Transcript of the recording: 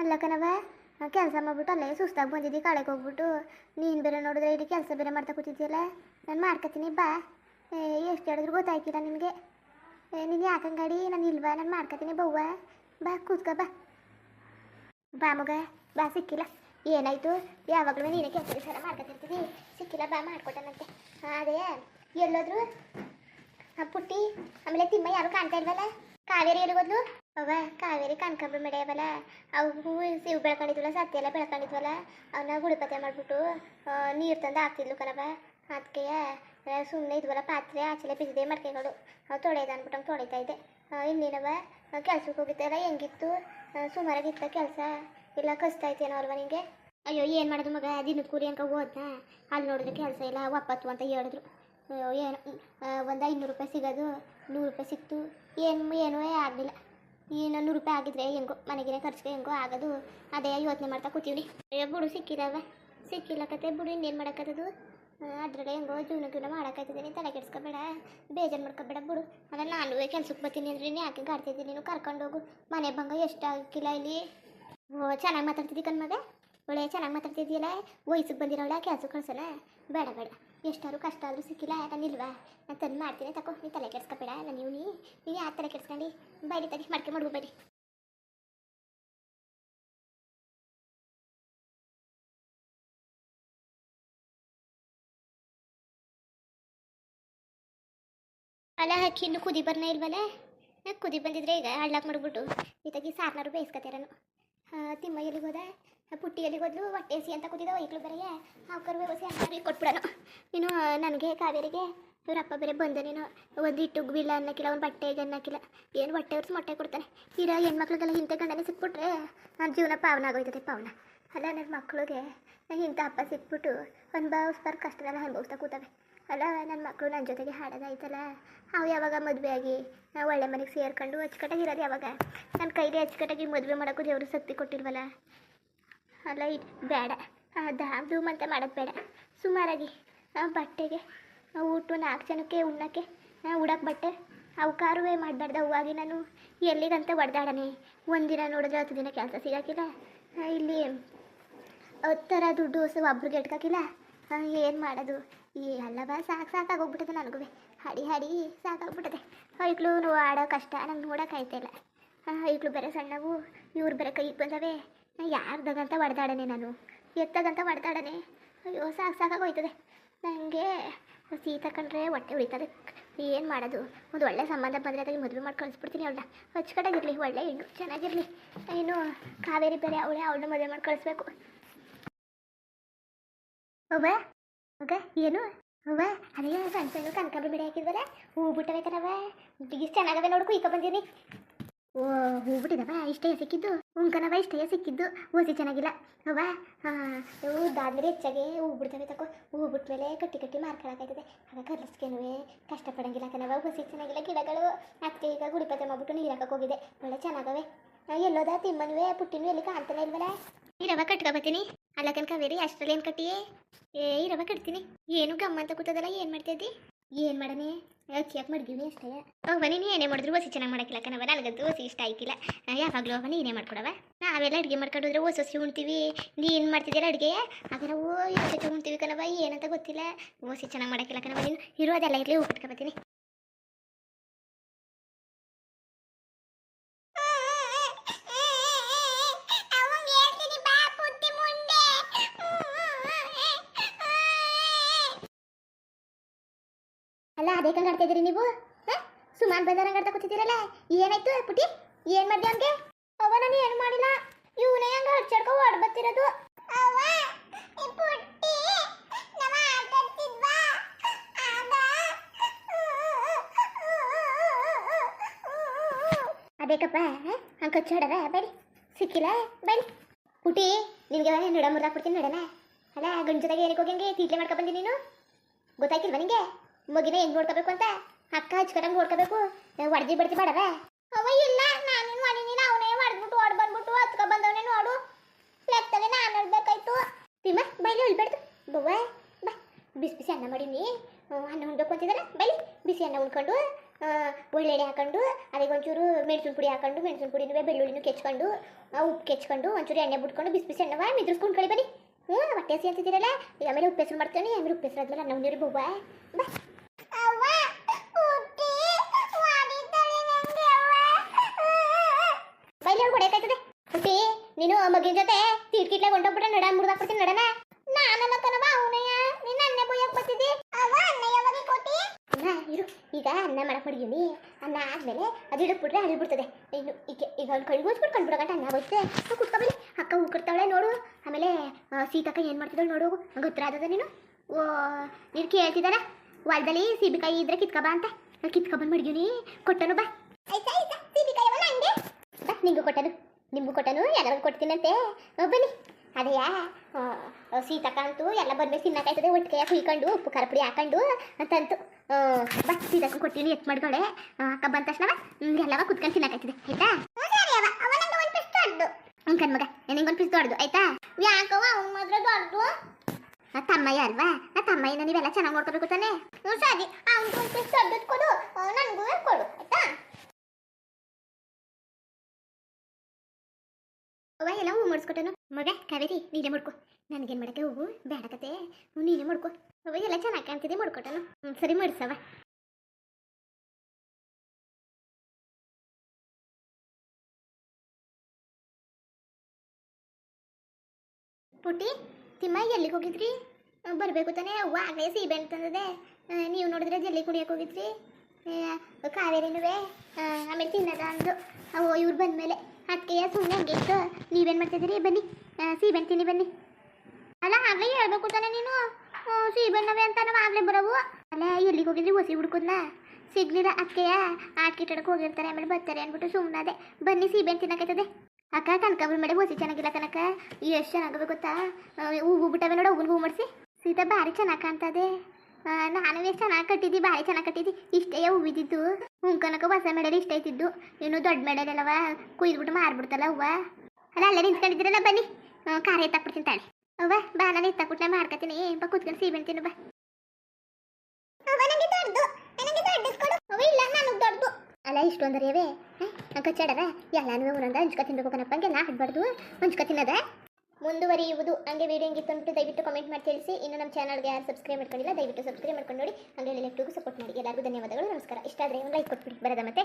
ಅಲ್ಲ ಕೆಲಸ ಮಾಡ್ಬಿಟ್ಟು ಅಲ್ಲೇ ಸುಸ್ತಾಗಿ ಬಂದಿದ್ದಿ ಕಾಳೆಗೆ ಹೋಗ್ಬಿಟ್ಟು. ನೀನು ಬೇರೆ ನೋಡಿದ್ರೆ ಇಲ್ಲಿ ಕೆಲಸ ಬೇರೆ ಮಾಡ್ತಾ ಕೂತಿದ್ದೀಯಲ್ಲ ನಾನು ಮಾಡ್ಕೊತೀನಿ ಬಾ. ಎಷ್ಟು ಹೇಳಿದ್ರು ಗೊತ್ತಾಯ್ತಿಲ್ಲ ನಿನಗೆ ನೀನು ಯಾಕಂಗಾಡಿ ನಾನು ಇಲ್ವಾ? ನಾನು ಮಾಡ್ಕೊತೀನಿ ಬವ್ವ. ಬಾ, ಕೂತ್ಕ, ಬಾ. ಬಾ ಮಗ, ಬಾ, ಸಿಕ್ಕಿಲ್ಲ. ಏನಾಯಿತು? ಯಾವಾಗಲೂ ನೀನೇ ಕೆಲಸ ಸಲ ಮಾಡ್ಕೊತಿರ್ತೀವಿ ಸಿಕ್ಕಿಲ್ಲ, ಬಾ, ಮಾಡ್ಕೊಟ್ಟನಂತೆ. ಅದೇ, ಎಲ್ಲೋದ್ರು? ಪುಟ್ಟಿ, ಆಮೇಲೆ ತಿಮ್ಮ ಯಾರು ಕಾಣ್ತಾ ಇಲ್ವಲ್ಲ? ಕಾವೇರಿ ಎಲ್ಲಿ ಹೋದ್ಲು? ಅವ ಕಾವೇರಿ ಕಣ್ಕಂಬ್ರ ಮೆಡೆಯವಲ್ಲ ಅವು ಸಿವ್ ಬೆಳ್ಕೊಂಡಿದ್ವಲ್ಲ, ಸತ್ಯ ಎಲ್ಲ ಬೆಳ್ಕೊಂಡಿದ್ವಲ್ಲ ಅವನ್ನ ಗುಡಿಪತೆ ಮಾಡಿಬಿಟ್ಟು ನೀರು ತಂದು ಹಾಕ್ತಿದ್ಲು ಕಣವ ಅದಕ್ಕೆ ಸುಮ್ಮನೆ ಇದ್ವಲ್ಲ ಪಾತ್ರೆ, ಆಚೆಲೆ ಬಿಸಿದೆ ಮಡಿಕೆಗಳು, ಅವು ತೊಳೆಯೋದು ಅಂದ್ಬಿಟ್ಟು ತೊಳಿತಾ ಇದ್ದೆ. ಇನ್ನೇನವ ಕೆಲ್ಸಕ್ಕೆ ಹೋಗಿದ್ದೆಲ್ಲ ಹೆಂಗಿತ್ತು? ಸುಮಾರಾಗಿತ್ತ ಕೆಲಸ? ಇಲ್ಲ ಕಷ್ಟ ಕಸ್ತಾಯ್ತೇನೋ ಅಲ್ವಾ ನಿಂಗೆ? ಅಯ್ಯೋ, ಏನು ಮಾಡೋದು ಮಗ? ದಿನದ ಕೂಲಿ ಅಂಕ ಹೋದ್ನ? ಅಲ್ಲಿ ನೋಡಿದ್ರೆ ಕೆಲಸ ಇಲ್ಲ ಒಪ್ಪತ್ತು ಅಂತ ಹೇಳಿದ್ರು. ಅಯ್ಯೋ, ಏನು ಒಂದು ಐನೂರು ರೂಪಾಯಿ ಸಿಗೋದು, ನೂರು ರೂಪಾಯಿ ಸಿಕ್ತು, ಏನು, ಏನೂ ಆಗಲಿಲ್ಲ. ಏನು ನೂರು ರೂಪಾಯಿ ಆಗಿದ್ರೆ ಹೆಂಗೋ, ಮನೆಗಿನ ಖರ್ಚು ಹೆಂಗೋ ಆಗೋದು. ಅದೇ ಯೋಚನೆ ಮಾಡ್ತಾ ಕೂತೀವಿ ರೀ ಬಿಡು ಸಿಕ್ಕಿಲ್ಲವ ಸಿಕ್ಕಿಲ್ಲ ಕತೆ ಬಿಡು, ಇನ್ನೇನು ಮಾಡೋಕ್ಕದು ಅದರಲ್ಲೇ ಹೆಂಗೋ ಜೀವನ ಜೀವನ ಮಾಡೋಕ್ಕಾಯ್ತದೆ ತಲೆ ಕೆಡ್ಸ್ಕೊಬೇಡ, ಬೇಜಾರು ಮಾಡ್ಕೊಬೇಡ, ಬಿಡು. ಅದನ್ನು ನಾನು ಕೆಲ್ಸಕ್ಕೆ ಬರ್ತೀನಿ ಅಂದ್ರೆ, ನೀನು ಯಾಕೆ ಗಾಡ್ತಿದ್ದೀನಿ ನೀನು ಕರ್ಕೊಂಡೋಗು ಮನೆ ಭಂಗ ಎಷ್ಟು ಆಗಿಲ್ಲ ಇಲ್ಲಿ? ಓ, ಚೆನ್ನಾಗಿ ಮಾತಾಡ್ತಿದ್ದಿ ಕಣ್ಮಗ ಒಳ್ಳೆ ಚೆನ್ನಾಗಿ ಮಾತಾಡ್ತಿದ್ಯಲ್ಲ? ವಯಸ್ಸಿಗೆ ಬಂದಿರೋಳ ಕೆಲಸ ಕಳ್ಸೋಣ? ಬೇಡ ಬೇಡ. ಎಷ್ಟಾದ್ರು ಕಷ್ಟ ಆದರೂ ಸಿಕ್ಕಿಲ್ಲ, ನಾನು ನಾನು ತಂದು ಮಾಡ್ತೀನಿ, ತಕೋ. ನೀ ತಲೆ ಕೆಡ್ಸ್ಕೊಬೇಡ, ನಾನು ಇವ್ನಿ. ನೀವು ಯಾವ ತಲೆ ಕೆಡ್ಸ್ಕೊಂಡು? ಬೈಡಿ ತಗಿ ಮಡ್ಕೆ ಬೈಲಿ. ಅಲ್ಲ ಹಾಕಿ ಇನ್ನು ಕುದಿ ಬರ್ನ ಇಲ್ವಲ್ಲ ಕುದಿ ಬಂದಿದ್ರೆ ಈಗ ಹಳ್ಳಕ್ಕೆ ಮಾಡ್ಬಿಟ್ಟು ಇತ್ತಾಗಿ ಸಾರ್ನಾರು ಬೇಯಿಸ್ಕೊತಾರನು. ತಿಮ್ಮ ಎಲ್ಲಿಗೆ ಹೋದ? ಪುಟ್ಟಿ ಎಲ್ಲಿಗೆ ಹೋದ್ಲು ಹೊಟ್ಟೆ ಸಿ ಅಂತ ಕೂತಿದ್ದ ವೈಕ್ಳು ಬೇರೆ. ಕರುವೆ ಹೊಸ ಅನ್ನಾರು ಕೊಟ್ಬಿಡೋಣ ನೀನು ನನಗೆ ಕಾವೇರಿಗೆ ಇವರಪ್ಪ ಬೇರೆ ಬಂದ ನೀನು. ಒಂದು ಇಟ್ಟು ಬಿಲ್ಲ ಅನ್ನಕ್ಕಿಲ್ಲ ಒಂದು ಬಟ್ಟೆ ಅನ್ನಕ್ಕಿಲ್ಲ ಏನು ಹೊಟ್ಟೆ ಅವ್ರದ್ದು ಮೊಟ್ಟೆ ಕೊಡ್ತಾನೆ. ಇರೋ, ಹೆಣ್ಮಕ್ಳಿಗೆಲ್ಲ ಇಂಥ ಗಂಡನೇ ಸಿಕ್ಬಿಟ್ರೆ ನನ್ನ ಜೀವನ ಪಾವನ ಆಗೋಯ್ತದೆ ಪಾವನ. ಅಲ್ಲ ನನ್ನ ಮಕ್ಕಳಿಗೆ ಇಂಥ ಅಪ್ಪ ಸಿಕ್ಬಿಟ್ಟು ಅನುಭವಿಸ್ಬಾರ್ದು ಕಷ್ಟನೆಲ್ಲ ಅನುಭವಿಸ್ತಾ ಕೂತವೆ. ಅಲ್ಲ ನನ್ನ ಮಕ್ಕಳು ನನ್ನ ಜೊತೆಗೆ ಹಾಡೋದಾಯ್ತಲ್ಲ. ಅವು ಯಾವಾಗ ಮದುವೆ ಆಗಿ ನಾವು ಒಳ್ಳೆ ಮನೆಗೆ ಸೇರ್ಕೊಂಡು ಅಚ್ಚುಕಟ್ಟಾಗಿರೋದು ಯಾವಾಗ? ನನ್ನ ಕೈಲಿ ಅಚ್ಚುಕಟ್ಟಾಗಿ ಮದುವೆ ಮಾಡೋಕ್ಕೂ ದೇವರು ಶಕ್ತಿ ಕೊಟ್ಟಿಲ್ವಲ್ಲ? ಇದ್ ಬೇಡ. ಧೂಮ್ ಅಂತ ಮಾಡೋದು ಬೇಡ. ಸುಮಾರಾಗಿ ಬಟ್ಟೆಗೆ ಊಟು ನಾಲ್ಕು ಜನಕ್ಕೆ, ಉಣ್ಣಕ್ಕೆ ಉಡಕ್ಕೆ ಬಟ್ಟೆ, ಅವಕಾರವೇ ಮಾಡಬಾರ್ದು ಅವಾಗಿ ನಾನು ಎಲ್ಲಿಗಂತ ಹೊಡೆದಾಡನೆ? ಒಂದಿನ ನೋಡಿದ್ರೆ ಹತ್ತು ದಿನ ಕೆಲಸ ಸಿಗೋಕ್ಕಿಲ್ಲ ಇಲ್ಲಿ ಥರ ದುಡ್ಡು ಹೊಸ ಒಬ್ರಿಗೆ ಇಟ್ಕೊಕಿಲ್ಲ. ಏನು ಮಾಡೋದು? ಈ ಅಲ್ಲವ ಸಾಕು ಸಾಕಾಗೋಗ್ಬಿಟ್ಟದೆ ನನಗೂ ಹಾಡಿ ಹಾಡಿ, ಸಾಕಾಗ್ಬಿಟ್ಟದೆ. ಐಕ್ಳು ಆಡೋ ಕಷ್ಟ ನಂಗೆ ನೋಡೋಕ್ಕಾಯ್ತಾ ಇಲ್ಲ. ಐಕ್ಳು ಬೇರೆ ಸಣ್ಣವು, ಇವ್ರು ಬೇರೆ ಕೈಗೆ ಬಂದವೆ. ಯಾರ್ದಾಗಂತ ಹೊಡೆದಾಡನೆ ನಾನು? ಎತ್ತಾಗಂತ ಹೊಡೆದಾಡನೆ? ಅಯ್ಯೋ, ಸಾಕು ಸಾಕಾಗೋಯ್ತದೆ. ನನಗೆ ಸೀತಾ ಕಂಡ್ರೆ ಹೊಟ್ಟೆ ಉಳಿತದೆ ಏನು ಮಾಡೋದು? ಒಂದು ಒಳ್ಳೆ ಸಂಬಂಧ ಬಂದರೆ ಅದಕ್ಕೆ ಮದುವೆ ಮಾಡಿ ಕಳಿಸ್ಬಿಡ್ತೀನಿ ಅವಳನ್ನ. ಅಚ್ಚುಕಟ್ಟಾಗಿರಲಿ, ಒಳ್ಳೆ ಹೆಣ್ಣು, ಚೆನ್ನಾಗಿರಲಿ. ಏನು ಕಾವೇರಿ ಬೇರೆ ಅವಳೇ, ಅವಳನ್ನ ಮದುವೆ ಮಾಡಿ ಕಳಿಸ್ಬೇಕು. ಒಬ್ಬ ಓಕೆ ಏನು? ಅವ್ವ, ಅದೇ ಸಣ್ಣ ಸಣ್ಣ ಕನಕಾಂಬರಿ ಬಿಡಿ ಹಾಕಿದ್ವಲ್ಲ? ಹೂ ಬಿಟ್ಟವೆ ಕಣವ ಇಷ್ಟು ಚೆನ್ನಾಗವೆ ನೋಡು, ಕುಯ್ಕೊ ಬಂದೀನಿ. ಓ, ಹೋಗ್ಬಿಟ್ಟಿದವ, ಇಷ್ಟೇ ಸಿಕ್ಕಿದ್ದು? ಉಂಕನವ ಇಷ್ಟೇ ಸಿಕ್ಕಿದ್ದು. ಓಸಿ ಚೆನ್ನಾಗಿಲ್ಲ. ಅವ್ವ ಉದ್ದಾದ್ಮೇಲೆ ಹೆಚ್ಚಾಗೆ ಹೂ ಬಿಡ್ತವೆ ತಕೋ. ಹೂ ಬಿಟ್ಮೇಲೆ ಕಟ್ಟಿ ಕಟ್ಟಿ ಮಾರ್ಕೊಳಕಾಯ್ತದೆ ಆಗ ಕರ್ಲಿಸ್ಕೇನುವೆ ಕಷ್ಟಪಡಂಗಿಲ್ಲ ಕನವ ಓಸಿ ಚೆನ್ನಾಗಿಲ್ಲ ಗಿಡಗಳು. ಅತ್ತೆ ಈಗ ಗುಡಿಪತ್ತೆ ಮಾಡ್ಬಿಟ್ಟು ನೀರು ಹಾಕಕ್ಕೆ ಹೋಗಿದೆ ಒಳ್ಳೆ ಚೆನ್ನಾಗವೆ ಎಲ್ಲೋದ ತಿಮ್ಮನುವೆ, ಪುಟ್ಟಿನೂ ಎಲ್ಲಿ ಕಾಣ್ತಾನೆ ಇಲ್ವಲ್ಲ? ಇರವ ಕಟ್ಕೊಬತ್ತೀನಿ ಅಲ್ಲ ಕನಕ ಬೇರೆ ಅಷ್ಟರಲ್ಲಿ ಏನು ಕಟ್ಟಿಯೇ? ಏ ಇರವ ಕಟ್ತೀನಿ. ಏನು ಗಮ್ಮ ಅಂತ ಕೂತದಲ್ಲ, ಏನು ಮಾಡ್ತಿದ್ದಿ? ಏನು ಮಾಡನೆ ಚೆಕ್ ಮಾಡಿದೀವಿ ಅಷ್ಟೇ? ಬನ್ನಿ ನೀ ಏನೇ ಮಾಡಿದ್ರು ಓಸಿ ಚೆನ್ನಾಗಿ ಮಾಡಕ್ಕಿಲ್ಲ ಕಣವ ನನಗಂತೂ ಹೊಸಿ ಇಷ್ಟ ಆಯ್ಕಿಲ್ಲ ಯಾವಾಗಲೂ ಅವನೇ ಏನೇ ಮಾಡ್ಕೊಡವ ನಾವೆಲ್ಲ ಅಡುಗೆ ಮಾಡ್ಕೊಂಡ್ರೆ ಹೊಸ ಹೊಸಿ ಉಣ್ತೀವಿ. ನೀನು ಮಾಡ್ತಿದ್ದೀರ ಅಡುಗೆ? ಆಗ ಓ ಇವತ್ತು ಉಣ್ತೀವಿ ಕಣವ ಏನಂತ ಗೊತ್ತಿಲ್ಲ. ಓಸಿ ಚೆನ್ನಾಗಿ ಮಾಡಕ್ಕಿಲ್ಲ ಕಣವ ನೀನು. ಇರೋದೆಲ್ಲ ಇರಲಿ ಹೂ ಅಲ್ಲ, ಅದೇ ಕಂಗೆ ನೀವು? ಸುಮಾರು ಬಜಾರ್ ಆಡ್ತಾ ಕೂತಿದ್ದೀರಲ್ಲ? ಏನಾಯ್ತು ಪುಟಿ? ಏನ್ ಮಾಡ್ದೆ ಅವನಿಗೆ? ಅವ ನಾನು ಏನು ಮಾಡಿಲ್ಲ. ಇವನೇ ಹಂಗ ಹಚ್ಚಾಡ್ಕೊ ಓಡ್ ಬರ್ತಿರೋದು. ಅದೇಕಪ್ಪ ಹಂಗೆ ಕಚ್ಚಾಡ ಬರಿ ಸಿಕ್ಕಿಲ್ಲ? ಬನ್ನಿ. ಪುಟಿ ನಿನಗೆ ನಡ ಮುರ್ದಾಕ್ಬಿಡ್ತೀನಿ ನಡನ. ಅಲ್ಲ, ಗಂಡ ಜೊತೆಗೆ ಏನಕ್ಕೆ ಹೋಗಂಗೆ ತೀಟ್ಲೆ ಮಾಡ್ಕೊ ಬಂದಿ ನೀನು? ಗೊತ್ತಾಯ್ತಿಲ್ವ ನಿಂಗೆ? ಮಗಿನ ಹೆಂಗ್ ನೋಡ್ಕೋಬೇಕು ಅಂತ? ಅಕ್ಕ ಹಚ್ಕೊಂಡಂಗೆ ನೋಡ್ಕೋಬೇಕು? ಹೊಡೆದಿ ಬಡ್ತಿ ಮಾಡವ? ಅವ ಇಲ್ಲ, ನಾನೇನು ಮಾಡಿನಿಲ್ಲ ಅವನೇ ಹೊಡೆದ್ಬಿಟ್ಟು ಓಡ್ ಬಂದ್ಬಿಟ್ಟು ಹತ್ಕ ಬಂದವನೇ ನೋಡು. ಲೆಕ್ಕದಲ್ಲಿ ನಾನು ಹೇಳ್ಬೇಕಾಯ್ತು. ಭೀಮ, ಬೈಲಿ ಉಳ್ಬೇಡ್ದು ಬವ್ವ, ಬಾ. ಬಿಸಿ ಬಿಸಿ ಅನ್ನ ಮಾಡೀನಿ. ಅನ್ನ ಉಣ್ಬೇಕು ಅಂತಿದ್ದಾನೆ ಬೈಲಿ, ಬಿಸಿ ಅನ್ನ ಉಣ್ಕೊಂಡು ಒಳ್ಳೆಡೆ ಹಾಕೊಂಡು ಅದಕ್ಕೆ ಒಂಚೂರು ಮೆಣಸಿನ ಪುಡಿ ಹಾಕೊಂಡು, ಮೆಣಸಿನ ಪುಡಿನೂ ಬೆಳ್ಳುಳ್ಳಿನೂ ಕೆಚ್ಕೊಂಡು ಉಪ್ಪು ಕೆಚ್ಕೊಂಡು, ಒಂಚೂರು ಎಣ್ಣೆ ಬಿಟ್ಕೊಂಡು ಬಿಸಿ ಬಿಸಿ ಎಣ್ಣೆ ಮಿದ್ರಿಸ್ಕೊಂಡು ಕಳಿ ಬನ್ನಿ ಹ್ಞೂ ಹೊಟ್ಟೆ ಹಸಿ ಅಂತಿದ್ದೀರಲ್ಲ? ಆಮೇಲೆ ಉಪ್ಪು ಹೆಸರು ಮಾಡ್ತೀನಿ. ಆಮೇಲೆ ಉಪ್ಪು ಹೆಸರು ಆದ್ಮೇಲೆ ಅನ್ನ ಉಂಡಿರಿ ಬವ್ವ. ಬಾ. ನೀನು ಮಗಿನ ಜೊತೆ ತಿರ್ಕಿಟ್ಲೆ ಹೊಂಟೋಗ್ಬಿಟ್ರೆ ನಡ ಮುರಿದಾಕ್ಬಿಡ್ತೀನಿ ನಡನ. ನಾನಲ್ಲ ಕಣವ ಅವನಯ್ಯ. ನಿನ್ನ ಅನ್ನ ಬೊಯ್ಯಕ್ ಬರ್ತಿದ್ದಿ? ಅವ ಅನ್ನ ಯಾವಾಗ ಕೊಟ್ಟಿ ಅನ್ನ ಇರು. ಈಗ ಅನ್ನ ಮಾಡಕ್ ಮಾಡಿದೀನಿ ಅನ್ನ ಆದ್ಮೇಲೆ ಅದು ಇಡಕ್ಬಿಟ್ರೆ ಅಳಿಬಿಡ್ತದೆ ಇನ್ನು ಈಗ ಈಗ ಅವ್ನು ಕಳ್ಗೋಸ್ಬಿಟ್ಟು ಕಂಡ್ಬಿಡಕಂಟ ಅನ್ನ ಬೈತೆ. ಕುತ್ಕೊಬಲಿ ಅಕ್ಕ ಉಕ್ಕರ್ತಾಳೆ ನೋಡು. ಆಮೇಲೆ ಆ, ಸೀತಕ್ಕ ಏನು ಮಾಡ್ತಿದ್ದಾಳೆ ನೋಡು. ಹಂಗೆ ಉತ್ತರ ಆದದ ನೀನು? ಓ ನೀನು ಕೇಳ್ತಿದ್ದಾರ ಹೊಲ್ದಲ್ಲಿ ಸೀಬಿಕಾಯಿ ಇದ್ರೆ ಕಿತ್ಕೊಬಾ ಅಂತ. ಕಿತ್ಕೊಬಂದು ಮಡ್ಗಿನಿ. ಕೊಟ್ಟನು ಬಾ. ಆಯ್ತಾ ಆಯ್ತಾ. ಸೀಬಿಕಾಯಿ ಬಾ ನಿಂಗೂ ಕೊಟ್ಟನು. ನಿಮಗೂ ಕೊಟ್ಟನು ಎಲ್ಲರಿಗೂ ಕೊಡ್ತೀನಂತೆ. ಬನ್ನಿ. ಅದೇಯಾ ಆ, ಸೀತಕ್ಕ ಅಂತೂ ಎಲ್ಲ ಬಂದ್ಮೇಲೆ ತಿನ್ನಕಾಯ್ತದೆ ಒಟ್ಟಿಗೆ ಕುಯ್ಕೊಂಡು ಉಪ್ಪು ಕರಪುಡಿ ಪುಡಿ ಹಾಕೊಂಡು ಅಂತಂತು. ಆ, ಬಾ ಸೀತಕ್ಕ ಕೊಡ್ತೀನಿ ಎತ್ ಮಾಡ್ಕೊಳೆ. ಅಕ್ಕ ಬಂದ ತಕ್ಷಣ ಎಲ್ಲವ ಕುತ್ಕೊಂಡು ತಿನ್ನಕಾಯ್ತದೆ ಆಯ್ತಾ? ಹ್ಞೂ ಕಣ್ಮಗ ನಿನಗೊಂದು ಪೀಸ್ ದೊಡ್ಡದು ಆಯ್ತಾ? ಯಾಕವ ಅವ್ನು ಮಾತ್ರ ದೊಡ್ಡದು? ಆ ತಮ್ಮಯ್ಯ ಅಲ್ವಾ? ಆ ತಮ್ಮಯ್ಯನ ನೀವೆಲ್ಲ ಚೆನ್ನಾಗಿ ನೋಡ್ಕೋಬೇಕು ತಾನೆ? ಹ್ಞೂ ಸರಿ ಅವ್ನಿಗೆ ಒಂದು ಪಿಸ್ ದೊಡ್ಡದು ಕೊಡು. ನನಗೂ ಅವ್ವ ಎಲ್ಲ ಹೂ ಮಾಡಿಸ್ಕೊಟ್ಟನು. ಮಗ, ಕಾವೇರಿ, ನೀನೇ ಮಾಡ್ಕೊ. ನನಗೇನು ಮಾಡಕ್ಕೆ ಹೋಗು ಬೇಡಕತೆ ಕತೆ. ನೀನೇ ಮಾಡ್ಕೊ. ಅವ್ವ ಎಲ್ಲ ಚೆನ್ನಾಗಿ ಕಾಣ್ತಿದೆ, ಮಾಡ್ಕೊಟ್ಟನು. ಸರಿ ಮಾಡಿಸವ ಪುಟ್ಟಿ ತಿಮ್ಮ ಎಲ್ಲಿಗೆ ಹೋಗಿದ್ರಿ? ಬರಬೇಕು ತಾನೇ, ಅವ್ವ ಆಗಲೇ ಸೀಬೆ ಅಂತಂದದೆ ನೀವು ನೋಡಿದ್ರೆ ಜಲ್ಲಿ ಕುಡಿಯೋಕೆ ಹೋಗಿದ್ರಿ? ಕಾವೇರಿನೂ ಆಮೇಲೆ ತಿನ್ನದ ಅಂದು. ಅವು ಇವ್ರು ಬಂದಮೇಲೆ. ಅದಕ್ಕೆ ಸುಮ್ಮನೆ ಹಂಗೆ ಇತ್ತು ನೀವೇನು ಮಾಡ್ತಿದ್ದೀರಿ? ಬನ್ನಿ. ಆ, ಸೀಬೆಹಣ್ಣು ತಿನ್ನಿ ಬನ್ನಿ. ಅಲ್ಲ ಆಗಲೇ ಹೇಳ್ಬೇಕು ತಾನೆ ನೀನು. ಸೀಬೆಣ್ಣವೆ ಅಂತ ನಾವು ಆಗಲೇ ಬರೋವು. ಅಲ್ಲ ಎಲ್ಲಿಗೆ ಹೋಗಿದ್ರಿ? ಹೊಸಿ ಹುಡ್ಕುದ್ನ? ಸಿಗ್ಲಿಲ್ಲ ಅಕ್ಕೆಯ ಆಟ ಕಿಟ್ಟಡಕ್ಕೆ ಹೋಗಿರ್ತಾರೆ ಆಮೇಲೆ ಬರ್ತಾರೆ ಅಂದ್ಬಿಟ್ಟು ಸುಮ್ಮನಾದೆ ಬನ್ನಿ ಸೀಬೆಹಣ್ಣು ತಿನ್ನಕೈತದೆ ಅಕ್ಕ ಕನಕಾಂಬ್ರ ಮೇಡಮ್ ಹೊಸಿ ಚೆನ್ನಾಗಿಲ್ಲ ಕನಕ ಎಷ್ಟು ಚೆನ್ನಾಗಬೇಕು ಗೊತ್ತಾ? ಹೂವು ಬಿಟ್ಟವೆ ನೋಡು ಹೂವು ಮಾಡಿಸಿ. ಸೀತಾ ಭಾರಿ ಚೆನ್ನಾಗಿ ಕಾಣ್ತದೆ ನಾನು ಎಷ್ಟು ಚೆನ್ನಾಗಿ ಕಟ್ಟಿದ್ದಿ, ಭಾರಿ ಚೆನ್ನಾಗಿ ಕಟ್ಟಿದ್ದಿ. ಇಷ್ಟೇ ಹೂವಿದ್ದಿದ್ದು. ಹುಂಕನಕ ಕನಕ ಹೊಸ ಮೆಡಲ್ ಇಷ್ಟ ಆಯ್ತಿದ್ದು ಏನು ದೊಡ್ಡ ಮೆಡಲ್ ಅಲ್ಲವ ಕುಯ್ದ್ಬಿಟ್ಟು ಮಾರ್ಬಿಡ್ತಲ್ಲ ಹೂವ ಅಲ್ಲ, ಅಲ್ಲೇ ನಿಂತ್ಕೊಂಡಿದ್ದೀರಲ್ಲ ಬನ್ನಿ. ಖಾರ ಎತ್ತಾಕ್ಬಿಡ್ತೀನಿ ತಾಳೆ ಅವ್ವ, ಬಾ, ನಾನು ಎತ್ತಾಕ್ಬಿಟ್ಟು ಮಾಡ್ಕೊತೀನಿ ಬಾ, ಕೂತ್ಕೊಂಡು ಸೀಬೆಣ್ಣು ತಿನ್ನು, ಬಾ. ಅಲ್ಲ ಇಷ್ಟೊಂದರೆ ಅವೇ ಕಚ್ಚಾಡರ ಎಲ್ಲಾನು ಒಂದೊಂದು ಹಂಚ್ಕ ತಿನ್ಬೇಕು ಕಣಪ್ಪ, ಹಂಗೆಲ್ಲ ಹಡ್ಬಾರ್ದು ಹಂಚ್ಕ ತಿನ್ನದ? ಮುಂದುವರಿಯುವುದು, ಹಂಗೆ ವೀಡಿಯೋ ಹಿಂಗೆ ಅಂದ್ಬಿಟ್ಟು ದಯವಿಟ್ಟು ಕಮೆಂಟ್ ಮಾಡಿ ತಿಳಿಸಿ. ಇನ್ನು ನಮ್ಮ ಚಾನಲ್ಗೆ ಯಾರು ಸಬ್ಸ್ಕ್ರೈಬ್ ಮಾಡ್ಕೊಂಡಿಲ್ಲ, ದಯವಿಟ್ಟು ಸಬ್ಸ್ಕ್ರೈಬ್ ಮಾಡ್ಕೊಂಡು ನೋಡಿ. ಹಂಗೆ ಎಲ್ಲರಿಗೂ ಸಪೋರ್ಟ್ ಮಾಡಿ. ಎಲ್ಲರಿಗೂ ಧನ್ಯವಾದಗಳು, ನಮಸ್ಕಾರ. ಇಷ್ಟ ಆದರೆ ಒಂದು ಲೈಕ್ ಕೊಟ್ಬಿಡಿ. ಬರದ ಮತ್ತೆ?